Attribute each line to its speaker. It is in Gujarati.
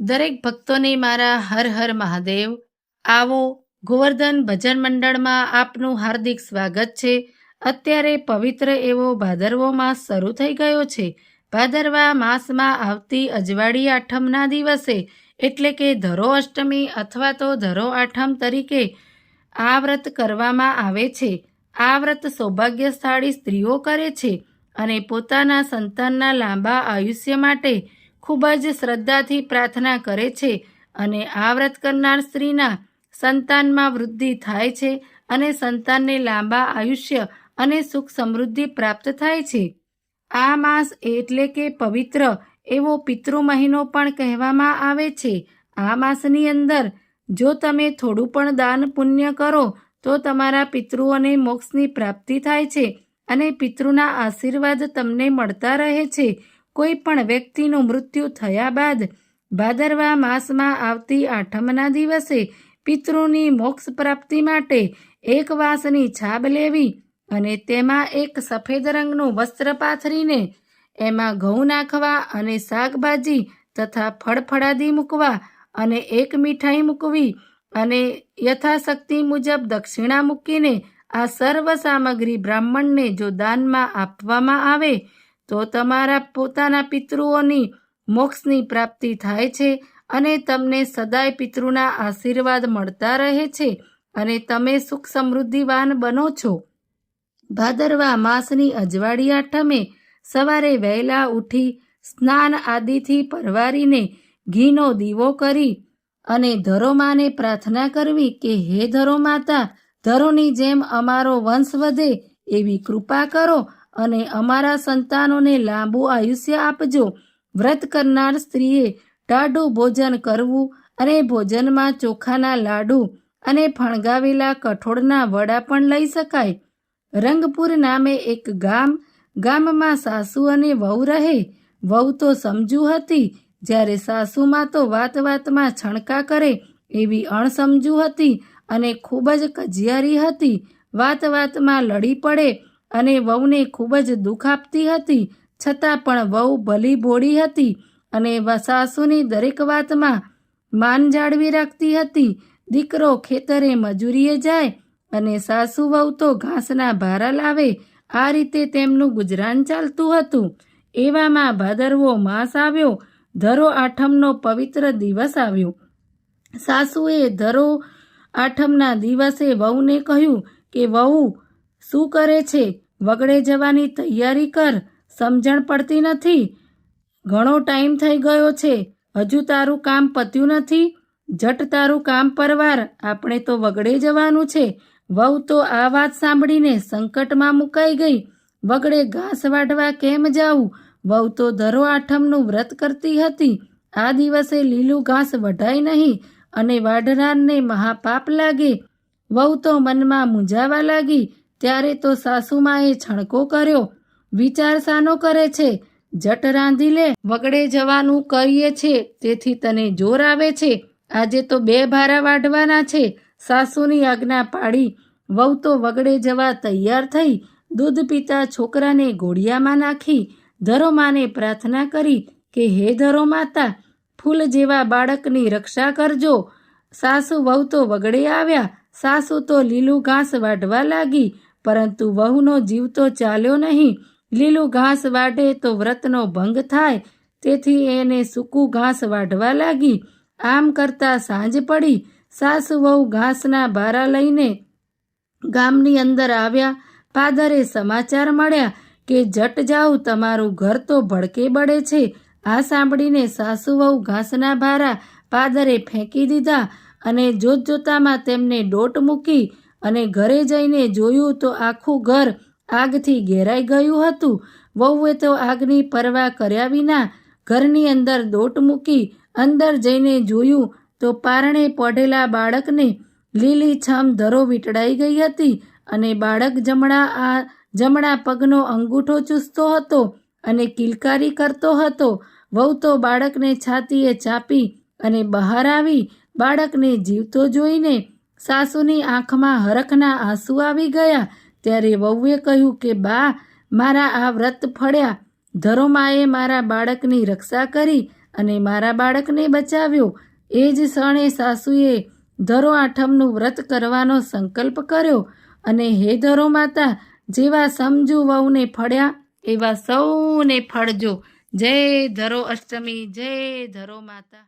Speaker 1: દરેક ભક્તોને મારા હર હર મહાદેવ. આવો, ગોવર્ધન ભજન મંડળમાં આપનું હાર્દિક સ્વાગત છે. અત્યારે પવિત્ર એવો ભાદરવો માસ શરૂ થઈ ગયો છે. ભાદરવા માસમાં આવતી અજવાળી આઠમના દિવસે, એટલે કે ધરો અષ્ટમી અથવા તો ધરો આઠમ તરીકે આ વ્રત કરવામાં આવે છે. આ વ્રત સૌભાગ્યશાળી સ્ત્રીઓ કરે છે અને પોતાના સંતાનના લાંબા આયુષ્ય માટે ખૂબ જ શ્રદ્ધાથી પ્રાર્થના કરે છે અને આ વ્રત કરનાર સ્ત્રીના સંતાનમાં વૃદ્ધિ થાય છે અને સંતાનને લાંબા આયુષ્ય અને સુખ સમૃદ્ધિ પ્રાપ્ત થાય છે. આ માસ એટલે કે પવિત્ર એવો પિતૃ મહિનો પણ કહેવામાં આવે છે. આ માસની અંદર જો તમે થોડું પણ દાન પુણ્ય કરો, તો તમારા પિતૃઓને મોક્ષની પ્રાપ્તિ થાય છે અને પિતૃના આશીર્વાદ તમને મળતા રહે છે. કોઈ પણ વ્યક્તિનું મૃત્યુ થયા બાદ ભાદરવા માસમાં આવતી આઠમના દિવસે પિતૃની મોક્ષ પ્રાપ્તિ માટે એક વાંસની છાબ લેવી અને તેમાં એક સફેદ રંગનું વસ્ત્ર પાથરીને એમાં ઘઉં નાખવા અને શાકભાજી તથા ફળફળાદી મૂકવા અને એક મીઠાઈ મૂકવી અને યથાશક્તિ મુજબ દક્ષિણા મૂકીને આ સર્વ સામગ્રી બ્રાહ્મણને જો દાનમાં આપવામાં આવે તો તમારા પોતાના પિતૃઓની મોક્ષની પ્રાપ્તિ થાય છે અને તમને સદાય પિતૃના આશીર્વાદ મળતા રહે છે અને તમે સુખ સમૃદ્ધિવાન બનો છો. ભાદરવા માસની અજવાળી આઠમે સવારે વહેલા ઉઠી સ્નાન આદિથી પરવારીને ઘીનો દીવો કરી અને ધરોમાને પ્રાર્થના કરવી કે, હે ધરો માતા ધરોની જેમ અમારો વંશ વધે એવી કૃપા કરો અને અમારા સંતાનોને લાંબુ આયુષ્ય આપજો. વ્રત કરનાર સ્ત્રીએ ટાઢું ભોજન કરવું અને ભોજનમાં ચોખાના લાડુ અને ફણગાવેલા કઠોળના વડા પણ લઈ શકાય. રંગપુર નામે એક ગામ, ગામમાં સાસુ અને વહુ રહે. વહુ તો સમજુ હતી, જ્યારે સાસુમાં તો વાત વાતમાં છણકા કરે એવી અણસમજુ હતી અને ખૂબ જ કજિયારી હતી. વાત વાતમાં લડી પડે અને વહુને ખૂબ જ દુઃખ આપતી હતી, છતાં પણ વહુ ભલી ભોળી હતી અને સાસુની દરેક વાતમાં માન જાળવી રાખતી હતી. દીકરો ખેતરે મજૂરીએ જાય અને સાસુ વહુ તો ઘાસના ભારા લાવે, આ રીતે તેમનું ગુજરાન ચાલતું હતું. એવામાં ભાદરવો માસ આવ્યો, ધરો આઠમનો પવિત્ર દિવસ આવ્યો. સાસુએ ધરો આઠમના દિવસે વહુને કહ્યું કે, વહુ શું કરે છે? વગડે જવાની તૈયારી કર. સમજણ પડતી નથી. ઘણો ટાઈમ થઈ ગયો છે. હજુ તારું કામ પત્યું નથી. જટ તારું કામ પરવાર. આપણે તો વગડે જવાનું છે. વહુ તો આ વાત સાંભળીને સંકટમાં મુકાઈ ગઈ. વગડે ઘાસ વાઢવા કેમ જાવું વહુ તો ધરો આઠમનું વ્રત કરતી હતી. આ દિવસે લીલું ઘાસ વઢાય નહીં અને વાઢનારને મહાપાપ લાગે. વહુ તો મનમાં મૂંઝાવા લાગી. ત્યારે તો સાસુમાએ છણકો કર્યો. વિચાર સાનો કરે છે. જટ રાંધી લે, વગડે જવાનું કરીએ છે. તેથી તને જોર આવે છે. આજે તો બે ભારા વાઢવાના છે. સાસુની આજ્ઞા પાડી. વહુ તો વગડે જવા તૈયાર થઈ. દૂધ પીતા છોકરાને ઘોડિયામાં નાખી. ધરોમાને પ્રાર્થના કરી કે, હે ધરો માતા, ફૂલ જેવા બાળકની રક્ષા કરજો. સાસુ વહુ તો વગડે આવ્યા. સાસુ તો લીલું ઘાસ વાઢવા લાગી. પરંતુ વહુનો જીવ તો ચાલ્યો નહીં. લીલું ઘાસ વાઢે તો વ્રતનો ભંગ થાય. તેથી એને સૂકું ઘાસ વાઢવા લાગી. આમ કરતાં સાંજ પડી. સાસુ વહુ ઘાસના ભારા લઈને ગામની અંદર આવ્યા. પાદરે સમાચાર મળ્યા કે જટ જાઓ તમારું ઘર તો ભડકે બળે છે. આ સાંભળીને સાસુ વહુ ઘાસના ભારા પાદરે ફેંકી દીધા અને જોત જોતામાં તેમને ડોટ મૂકી અને ઘરે જઈને જોયું તો આખું ઘર આગથી ઘેરાઈ ગયું હતું. વહુએ તો આગની પરવા કર્યા વિના ઘરની અંદર દોટ મૂકી અંદર જઈને જોયું તો પારણે પડેલા બાળકને લીલી છમ ધરો વીંટળાઈ ગઈ હતી અને બાળક જમણા આ જમણા પગનો અંગૂઠો ચૂસતો હતો અને કિલકારી કરતો હતો. વહુ તો બાળકને છાતીએ ચાપી અને બહાર આવી બાળકને જીવતો જોઈને સાસુની આંખમાં હરખના આંસુ આવી ગયા. ત્યારે વહુએ કહ્યું કે, બા, મારા આ વ્રત ફળ્યા. ધરોમાએ મારા બાળકની રક્ષા કરી અને મારા બાળકને બચાવ્યો. એ જ ક્ષણે સાસુએ ધરો આઠમનું વ્રત કરવાનો સંકલ્પ કર્યો અને હે ધરો માતા, જેવા સમજુ વહુને ફળ્યા, એવા સૌને ફળજો. જય ધરો અષ્ટમી, જય ધરો માતા.